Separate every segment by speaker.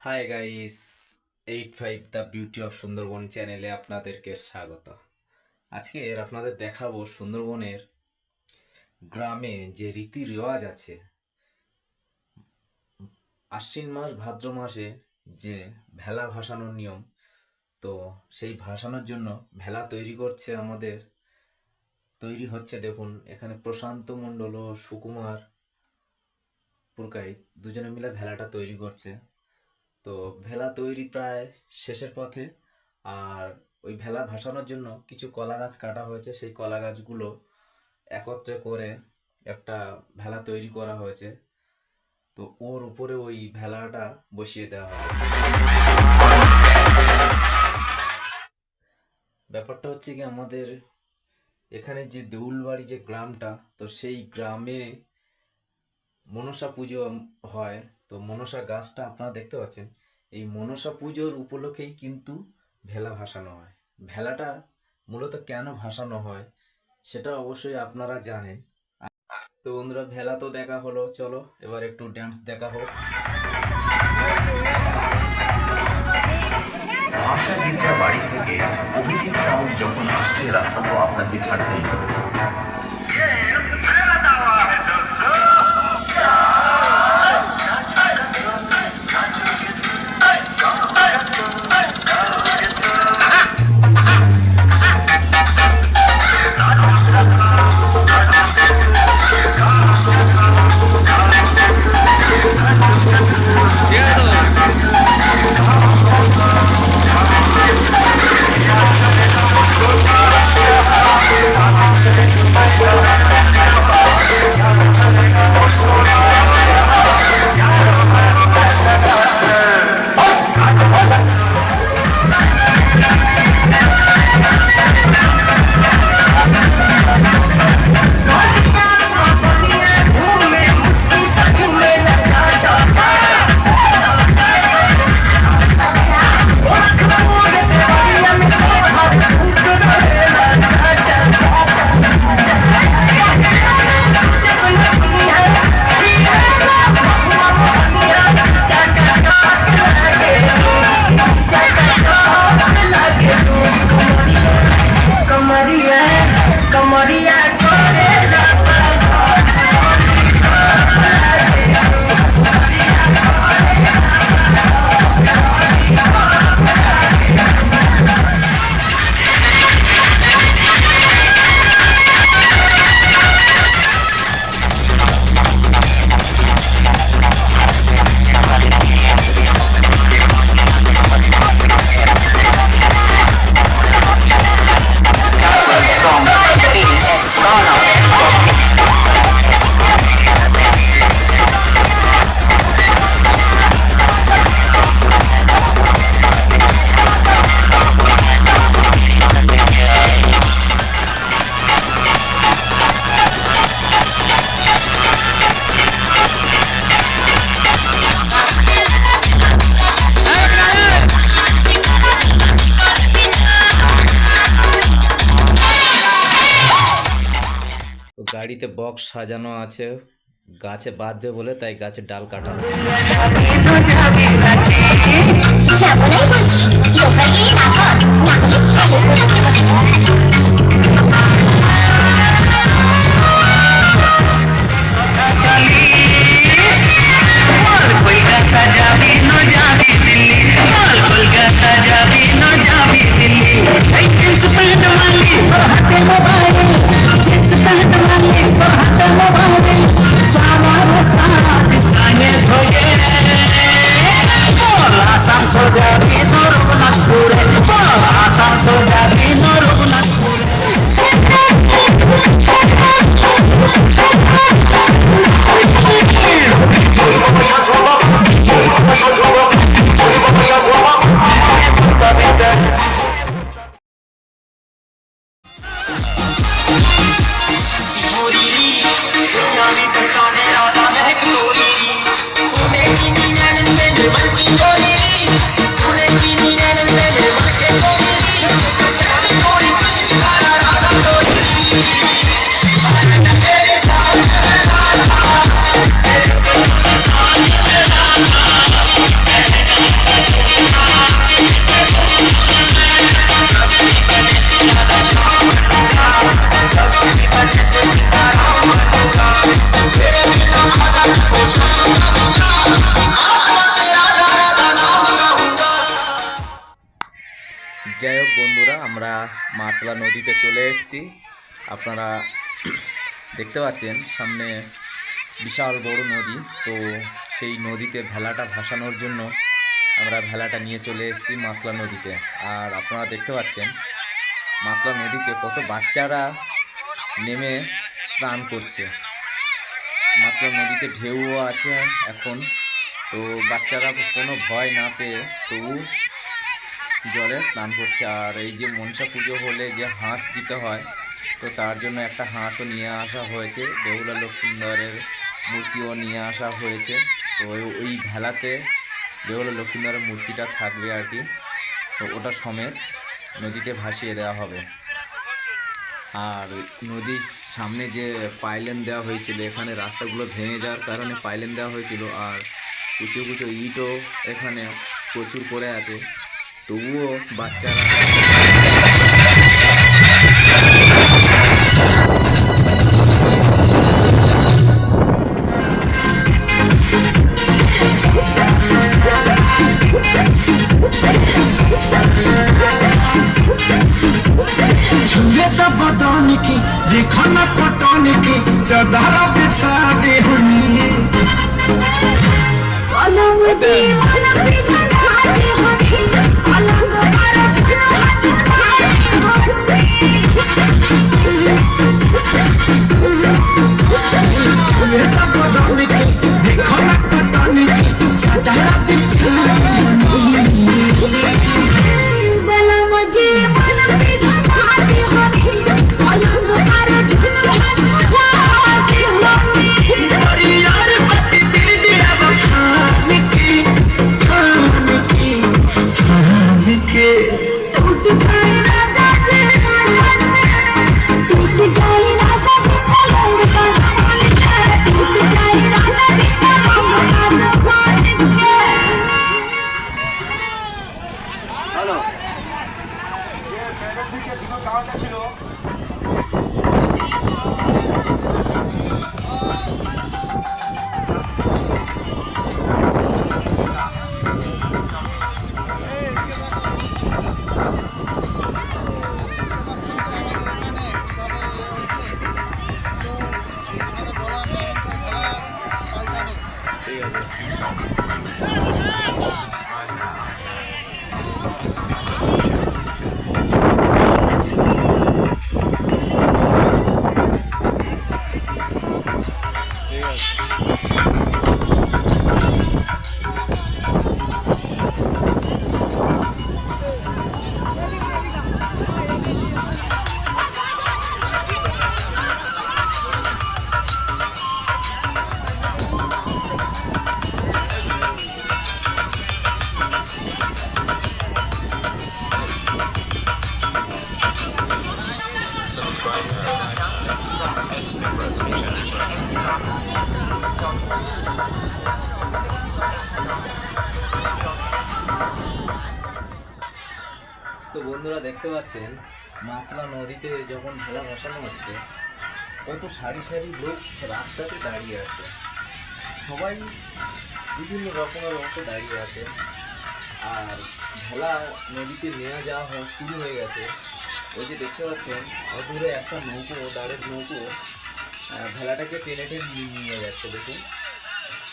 Speaker 1: Hi guys eight five the beauty of Sundarban চ্যানেলে আপনাদেরকে স্বাগত। আজকে এর আপনাদের দেখাবো সুন্দরবনের গ্রামে যে রীতি রেওয়াজ আছে, আশ্বিন মাস ভাদ্র মাসে যে ভেলা ভাসানোর নিয়ম, তো সেই ভাসানোর জন্য ভেলা তৈরি করছে আমাদের। তৈরি হচ্ছে দেখুন, এখানে প্রশান্ত মণ্ডল ও সুকুমার পুরকাইত দুজনে মিলে ভেলাটা তৈরি করছে। তো ভেলা তৈরি প্রায় শেষের পথে। আর ওই ভেলা ভাসানোর জন্য কিছু কলা গাছ কাটা হয়েছে। সেই কলা গাছগুলো একত্রে করে একটা ভেলা তৈরি করা হয়েছে। তো ওর উপরে ওই ভেলাটা বসিয়ে দেওয়া হবে। ব্যাপারটা হচ্ছে কি, আমাদের এখানে যে দেউলবাড়ি যে গ্রামটা, তো সেই গ্রামে মনসা পুজো হয়। তো মনসা গাছটা আপনারা দেখতে পাচ্ছেন, এই মনসা পুজোর উপলক্ষেই কিন্তু ভেলা ভাসানো হয়। ভেলাটা মূলত কেন ভাসানো হয় সেটা অবশ্যই আপনারা জানেন। তো বন্ধুরা, ভেলা তো দেখা হলো, চলো এবার একটু ড্যান্স দেখা হোক।
Speaker 2: আশা গির্জা বাড়ি থেকে অভিজিৎ রাউত যখন আসছে, রাস্তা তো আপনাকে ছাড়তেই হবে।
Speaker 1: তো গাড়িতে বক্স সাজানো আছে গাছে বাঁধবে বলে তাই গাছের ডাল কাটা
Speaker 3: যাবনাই
Speaker 1: আমরা মাতলা নদীতে চলে এসেছি। আপনারা দেখতে পাচ্ছেন, সামনে বিশাল বড় নদী। তো সেই নদীতে ভেলাটা ভাসানোর জন্য আমরা ভেলাটা নিয়ে চলে এসেছি মাতলা নদীতে। আর আপনারা দেখতে পাচ্ছেন, মাতলা নদীতে কত বাচ্চারা নেমে স্নান করছে। মাতলা নদীতে ঢেউও আছে এখন। তো বাচ্চারা কোনো ভয় না পেয়ে তবু জলে স্নান করছে। আর এই যে মনসা পুজো হলে যে হাঁস দিতে হয়, তো তার জন্য একটা হাঁসও নিয়ে আসা হয়েছে। বেহুলা লক্ষ্মীন্দরের মূর্তিও নিয়ে আসা হয়েছে। তো ওই- ভেলাতে বেহুলা লক্ষ্মীন্দরের মূর্তিটা থাকবে আর কি। তো ওটা সমেত নদীতে ভাসিয়ে দেওয়া হবে। আর নদীর সামনে যে পাইলেন দেওয়া হয়েছিল, এখানে রাস্তাগুলো ভেঙে যাওয়ার কারণে পাইলেন দেওয়া হয়েছিল। আর কুচো কুচো ইটও এখানে প্রচুর পড়ে আছে। তবুও বাচ্চারা
Speaker 4: छुए तो बदन की देखो न पटन की चदर बिछा दे हनी
Speaker 1: তো বন্ধুরা দেখতে পাচ্ছেন, মাতলা নদীতে যখন ভেলা বসানো হচ্ছে, কত সারি সারি লোক রাস্তাতে দাঁড়িয়ে আছে। সবাই বিভিন্ন রকমের মতো দাঁড়িয়ে আছে। আর ভেলা নদীতে নিয়ে যাওয়া শুরু হয়ে গেছে। ওই যে দেখতে পাচ্ছেন, অদূরে একটা নৌকো, দাঁড়ের নৌকো ভেলাটাকে টেনে টেনে নিয়ে যাচ্ছে দেখুন।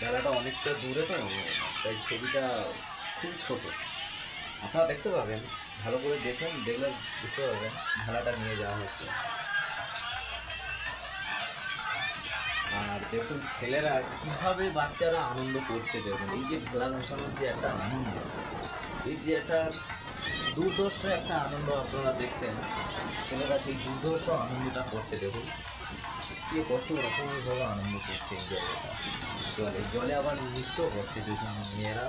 Speaker 1: ভেলাটা অনেকটা দূরে তো, তাই ছবিটা খুব ছোট। আপনারা দেখতে পাবেন, ভালো করে দেখুন, দেখলে বুঝতে পারবেন ভেলাটা নিয়ে যাওয়া হচ্ছে। আর দেখুন ছেলেরা কীভাবে বাচ্চারা আনন্দ করছে দেখুন, এই যে ভেলা ভাসানোর যে একটা আনন্দ, এই যে একটা দুর্দর্শ একটা আনন্দ আপনারা দেখছেন, ছেলেরা সেই দুর্দর্শ আনন্দটা করছে দেখুন। কে কত রকমের ভাবে আনন্দ করছে এই জলে জলে আবার নৃত্য করছে দেখুন মেয়েরা।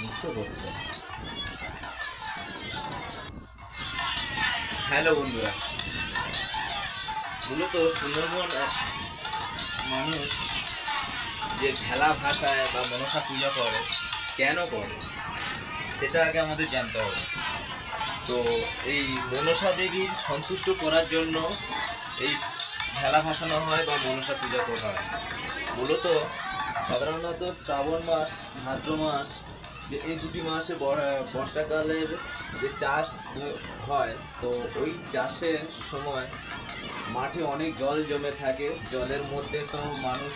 Speaker 1: নৃত্য করছে। হ্যালো বন্ধুরা। মূলত সুন্দরবন মানুষ যে ভেলা ভাষায় বা মনসা পূজা করে, কেন করে? সেটা আগে আমাদের জানতে হবে। তো এই মনসা দেবীর সন্তুষ্ট করার জন্য এই ভেলা ভাসানো হয় বা মনসা পূজা করা হয়। মূলত সাধারণত শ্রাবণ মাস, ভাদ্র মাস, যে এই দুটি মাসে বর্ষাকালের যে চাষ হয়, তো ওই চাষের সময় মাঠে অনেক জল জমে থাকে। জলের মধ্যে তো মানুষ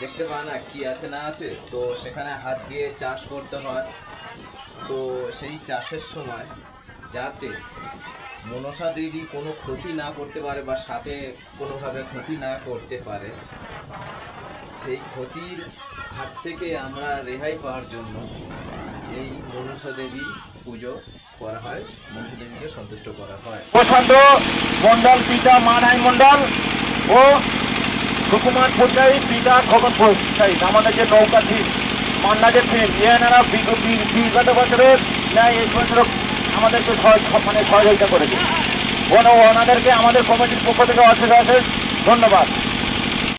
Speaker 1: দেখতে পায় না কি আছে, না আছে। তো সেখানে হাত দিয়ে চাষ করতে হয়। তো সেই চাষের সময় যাতে মনসা দেবী কোনো ক্ষতি না করতে পারে বা সাপে কোনোভাবে ক্ষতি না করতে পারে, সেই ক্ষতির হাত থেকে আমরা রেহাই পাওয়ার জন্য এই মনসা দেবী পুজো করা হয়, মনসা দেবীকে সন্তুষ্ট করা হয়।
Speaker 5: প্রশান্ত মন্ডল পিতা মানাই মন্ডল ও সুকুমার পঞ্চায়েত পিতা খগন পঞ্চায়েত আমাদের যে নৌকা টিম মান্নাদের টিম এনারা বিগত বিগত বছরের ন্যায় এই বছর আমাদেরকে মানে সহযোগিতা করেছে। ওনা- ওনাদেরকে আমাদের কমিটির পক্ষ থেকে অশেষ অশেষ ধন্যবাদ।